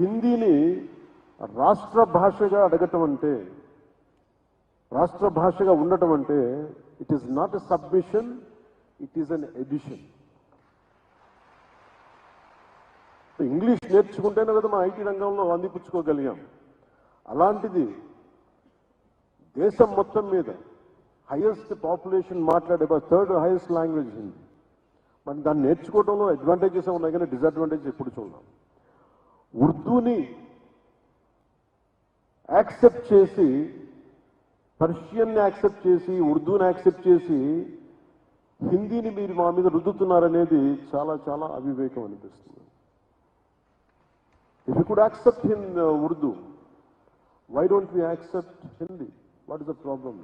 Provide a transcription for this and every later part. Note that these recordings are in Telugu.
హిందీని రాష్ట్ర భాషగా అడగటం అంటే రాష్ట్ర భాషగా ఉండటం అంటే it is not a submission it is an edition English నేర్చుకుంటేనే కదా మా ఐటీ రంగంలో అందిపుచ్చుకోగలిగాం. అలాంటిది దేశం మొత్తం మీద హైయెస్ట్ పాపులేషన్ మాట్లాడే థర్డ్ హైయెస్ట్ లాంగ్వేజ్ హిందీ. మరి దాన్ని నేర్చుకోవడంలో అడ్వాంటేజెస్ ఉన్నాయి కానీ డిసడ్వాంటేజెస్ ఎప్పుడు చూడాలి. ఉర్దూని యాక్సెప్ట్ చేసి పర్షియన్ని యాక్సెప్ట్ చేసి ఉర్దూని యాక్సెప్ట్ చేసి హిందీని మీరు మా మీద రుద్దుతున్నారనేది చాలా చాలా అవివేకం అనిపిస్తుంది. If you could accept in Urdu why don't we accept Hindi what is the problem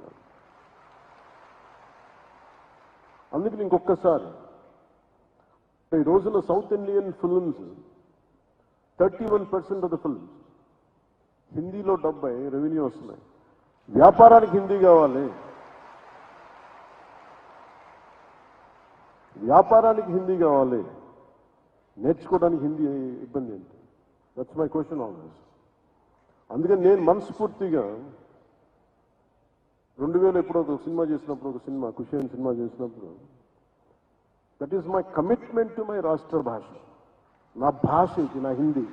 అందుకని ఇంకొకసారి ఈ రోజున south Indian films thirty one percent of the film హిందీలో డెబ్బై రెవెన్యూ వస్తున్నాయి. వ్యాపారానికి హిందీ కావాలి. వ్యాపారానికి హిందీ కావాలి. నేర్చుకోవడానికి హిందీ ఇబ్బంది ఏంటి? దట్స్ మై క్వశ్చన్ ఆల్వేస్ అందుకని నేను మనస్ఫూర్తిగా రెండు వేలు ఎప్పుడో ఒక సినిమా చేసినప్పుడు ఒక సినిమా ఖుషి అయిన సినిమా చేసినప్పుడు that is my commitment to my రాష్ట్ర భాష నా భాష ఇది నా హిందీ.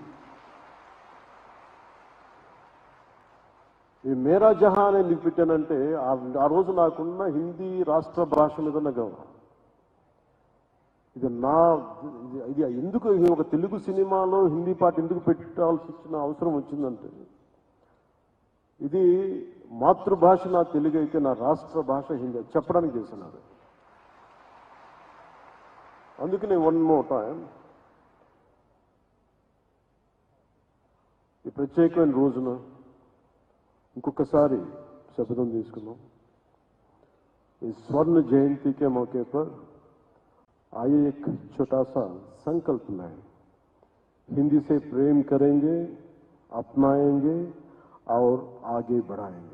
ఈ మేరా జహా అని ఎందుకు పెట్టానంటే ఆ- రోజు నాకున్న హిందీ రాష్ట్ర భాష మీద ఉన్న గౌరవం. ఇది నా ఇది- ఎందుకు ఒక తెలుగు సినిమాలో హిందీ పాట ఎందుకు పెట్టాల్సి వచ్చిన అవసరం వచ్చిందంటే ఇది మాతృభాష నా తెలుగు అయితే నా రాష్ట్ర భాష హిందీ చెప్పడానికి చేసినారు అందుకనే వన్ మోర్ టైం ఈ ప్రత్యేకమైన రోజున ఇంకొకసారి శపథం తీసుకున్నాం इस स्वर्ण जयंती के मौके पर आइए एक छोटा सा संकल्प लाएं हिंदी से प्रेम करेंगे अपनाएंगे और आगे बढ़ाएंगे